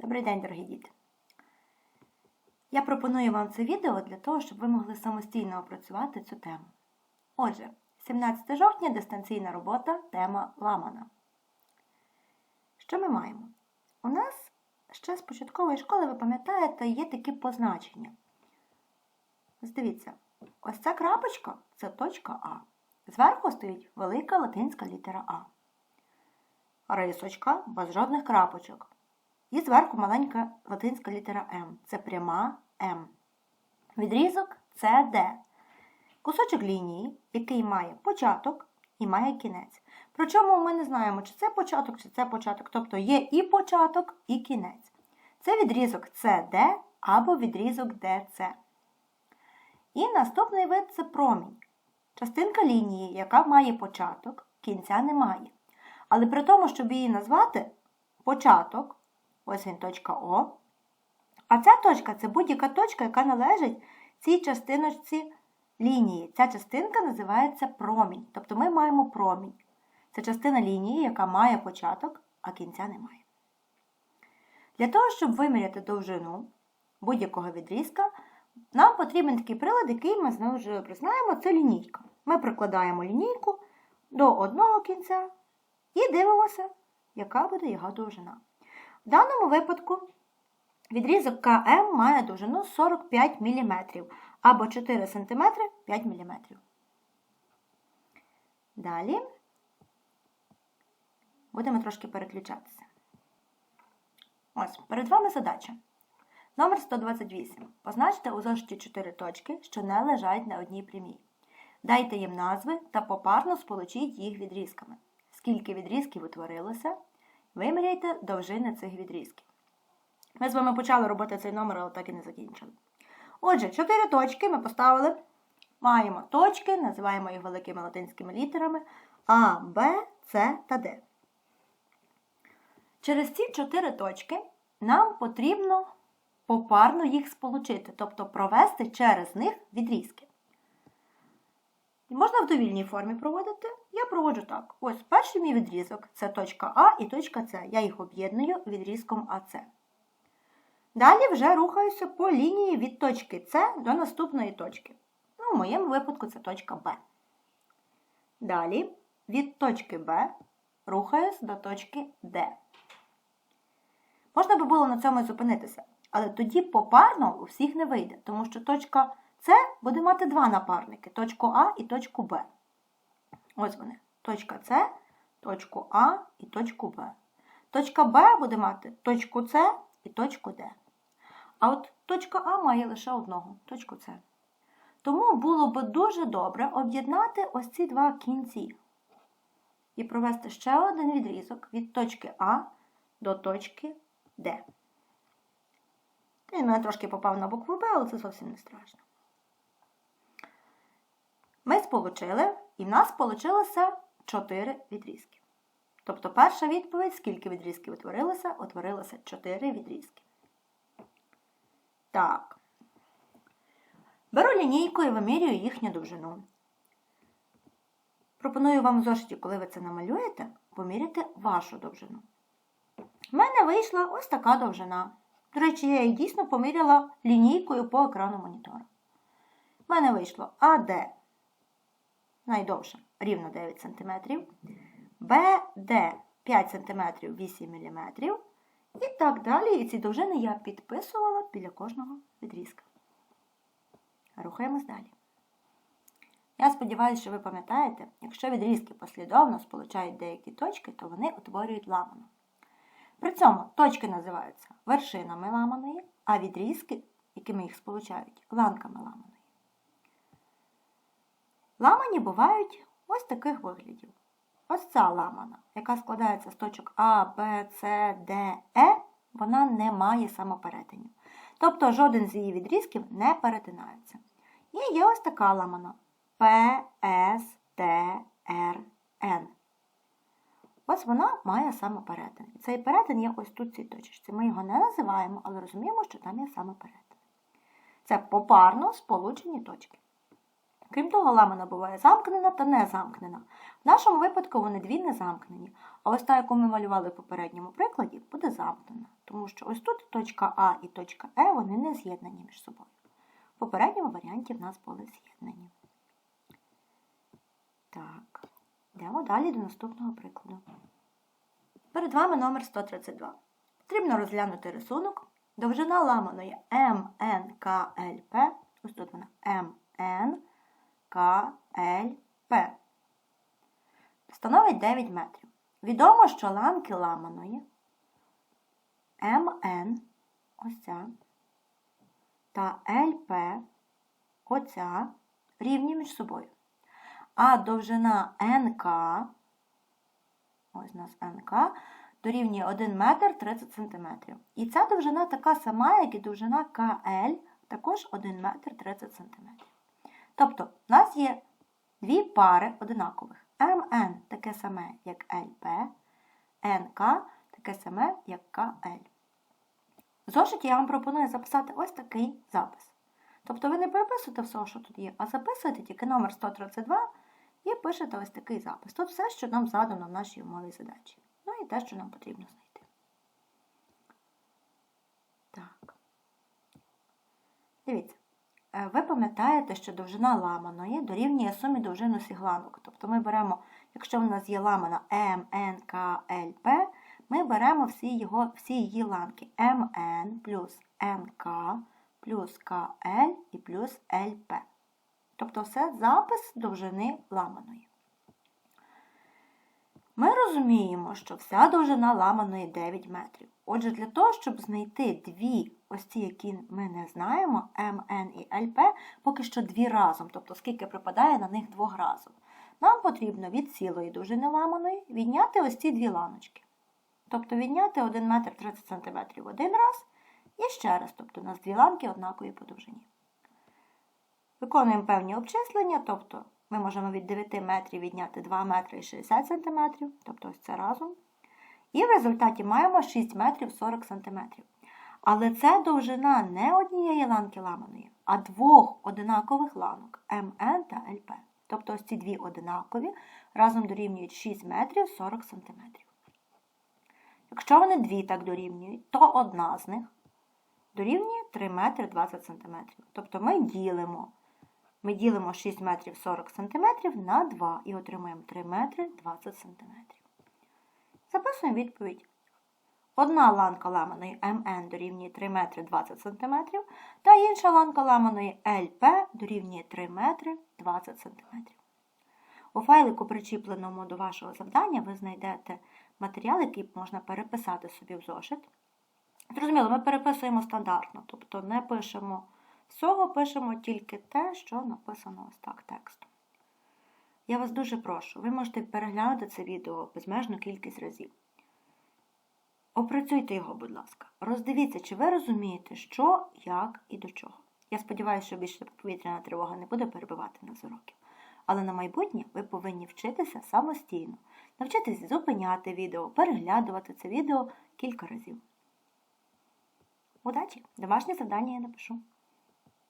Добрий день, дорогі діти! Я пропоную вам це відео для того, щоб ви могли самостійно опрацювати цю тему. Отже, 17 жовтня дистанційна робота, тема ламана. Що ми маємо? У нас ще з початкової школи, ви пам'ятаєте, є такі позначення. Ось дивіться, ось ця крапочка це точка А. Зверху стоїть велика латинська літера А. Рисочка без жодних крапочок. І зверху маленька латинська літера М. Це пряма М. Відрізок CD. Кусочок лінії, який має початок і має кінець. Причому ми не знаємо, чи це початок, чи це початок. Тобто є і початок, і кінець. Це відрізок CD або відрізок DC. І наступний вид це промінь. Частинка лінії, яка має початок, кінця немає. Але при тому, щоб її назвати початок, ось він точка О. А ця точка це будь-яка точка, яка належить цій частиночці лінії. Ця частинка називається промінь. Тобто ми маємо промінь. Це частина лінії, яка має початок, а кінця немає. Для того, щоб виміряти довжину будь-якого відрізка, нам потрібен такий прилад, який ми знову вже признаємо, це лінійка. Ми прикладаємо лінійку до одного кінця і дивимося, яка буде його довжина. В даному випадку відрізок КМ має довжину 45 мм або 4 см 5 мм. Далі будемо трошки переключатися. Ось, перед вами задача. Номер 128. Позначте у зошиті 4 точки, що не лежать на одній прямій. Дайте їм назви та попарно сполучіть їх відрізками. Скільки відрізків утворилося, виміряйте довжини цих відрізків. Ми з вами почали робити цей номер, але так і не закінчили. Отже, 4 точки ми поставили. Маємо точки, називаємо їх великими латинськими літерами А, Б, С та Д. Через ці 4 точки нам потрібно попарно їх сполучити, тобто провести через них відрізки. І можна в довільній формі проводити. Проводжу так. Ось перший мій відрізок це точка А і точка С. Я їх об'єдную відрізком АС. Далі вже рухаюся по лінії від точки С до наступної точки. Ну, в моєму випадку це точка Б. Далі від точки Б рухаюсь до точки Д. Можна би було на цьому зупинитися, але тоді попарно у всіх не вийде, тому що точка С буде мати два напарники точку А і точку Б. Ось вони. Точка С, точку А і точку Б. Точка Б буде мати точку С і точку Д. А от точка А має лише одного точку С. Тому було б дуже добре об'єднати ось ці два кінці і провести ще один відрізок від точки А до точки Д. Він мене трошки попав на букву Б, але це зовсім не страшно. Ми сполучили, і в нас вийшло 4 відрізки. Тобто перша відповідь, скільки відрізків утворилося, утворилося 4 відрізки. Так. Беру лінійку і вимірюю їхню довжину. Пропоную вам в зошиті, коли ви це намалюєте, поміряти вашу довжину. У мене вийшла ось така довжина. До речі, я її дійсно поміряла лінійкою по екрану монітора. У мене вийшло АД найдовше рівно 9 см, БД 5 см 8 мм. І так далі. І ці довжини я підписувала біля кожного відрізка. Рухаємось далі. Я сподіваюся, що ви пам'ятаєте, якщо відрізки послідовно сполучають деякі точки, то вони утворюють ламану. При цьому точки називаються вершинами ламаної, а відрізки, якими їх сполучають, ланками ламаної. Ламані бувають ось таких виглядів. Ось ця ламана, яка складається з точок А, Б, С, Д, Е, вона не має самоперетинів. Тобто жоден з її відрізків не перетинається. І є ось така ламана П, С, Т, Р, Н. Ось вона має самоперетин. Цей перетин є ось тут цій точці. Ми його не називаємо, але розуміємо, що там є самоперетин. Це попарно сполучені точки. Крім того, ламана буває замкнена та не замкнена. В нашому випадку вони дві не замкнені. А ось та, яку ми малювали в попередньому прикладі, буде замкнена. Тому що ось тут точка А і точка Е вони не з'єднані між собою. В попередньому варіанті в нас були з'єднані. Так, йдемо далі до наступного прикладу. Перед вами номер 132. Потрібно розглянути рисунок. Довжина ламаної МНКЛП. Ось тут вона МНКЛП. Становить 9 метрів. Відомо, що ланки ламаної МН, ось ця, та ЛП, оця, рівні між собою. А довжина НК, ось у нас НК, дорівнює 1 метр 30 см. І ця довжина така сама, як і довжина КЛ, також 1 метр 30 см. Тобто, в нас є дві пари одинакових. МН таке саме, як ЛП, НК таке саме, як КЛ. В зошиті я вам пропоную записати ось такий запис. Тобто ви не переписуєте все, що тут є, а записуєте тільки номер 132 і пишете ось такий запис. Тут все, що нам задано в нашій умові задачі. Ну і те, що нам потрібно знайти. Так. Дивіться. Е, Ви пам'ятаєте, що довжина ламаної дорівнює сумі довжин усіх. Тобто ми беремо, якщо в нас є ламана М, Н, К, Л, П, ми беремо всі, його, всі її ланки МН плюс НК плюс КЛ і плюс ЛП. Тобто все запис довжини ламаної. Ми розуміємо, що вся довжина ламаної 9 метрів. Отже, для того, щоб знайти дві ось ці, які ми не знаємо, МН і ЛП, поки що дві разом, тобто скільки припадає на них двох разом, нам потрібно від цілої довжини ламаної відняти ось ці дві ланочки. Тобто відняти 1 метр 30 см один раз і ще раз, тобто у нас дві ланки однакові по довжині. Виконуємо певні обчислення, тобто ми можемо від 9 метрів відняти 2 метри і 60 см, тобто ось це разом. І в результаті маємо 6 метрів 40 см. Але це довжина не однієї ланки ламаної, а двох одинакових ланок МН та ЛП. Тобто ось ці дві одинакові разом дорівнюють 6 метрів 40 см. Якщо вони дві так дорівнюють, то одна з них дорівнює 3 метри 20 см. Тобто ми ділимо. Ми ділимо 6 метрів 40 см на 2 і отримуємо 3 метри 20 см. Записуємо відповідь. Одна ланка ламаної МН дорівнює 3 метри 20 см, та інша ланка ламаної ЛП дорівнює 3 метри 20 см. У файлику, причіпленому до вашого завдання, ви знайдете матеріал, який можна переписати собі в зошит. Зрозуміло, ми переписуємо стандартно, тобто не пишемо всього, пишемо тільки те, що написано ось так текстом. Я вас дуже прошу, ви можете переглянути це відео безмежну кількість разів. Опрацюйте його, будь ласка. Роздивіться, чи ви розумієте, що, як і до чого. Я сподіваюся, що більше повітряна тривога не буде перебивати нас уроків. Але на майбутнє ви повинні вчитися самостійно, навчитися зупиняти відео, переглядувати це відео кілька разів. Удачі! Домашнє завдання я напишу.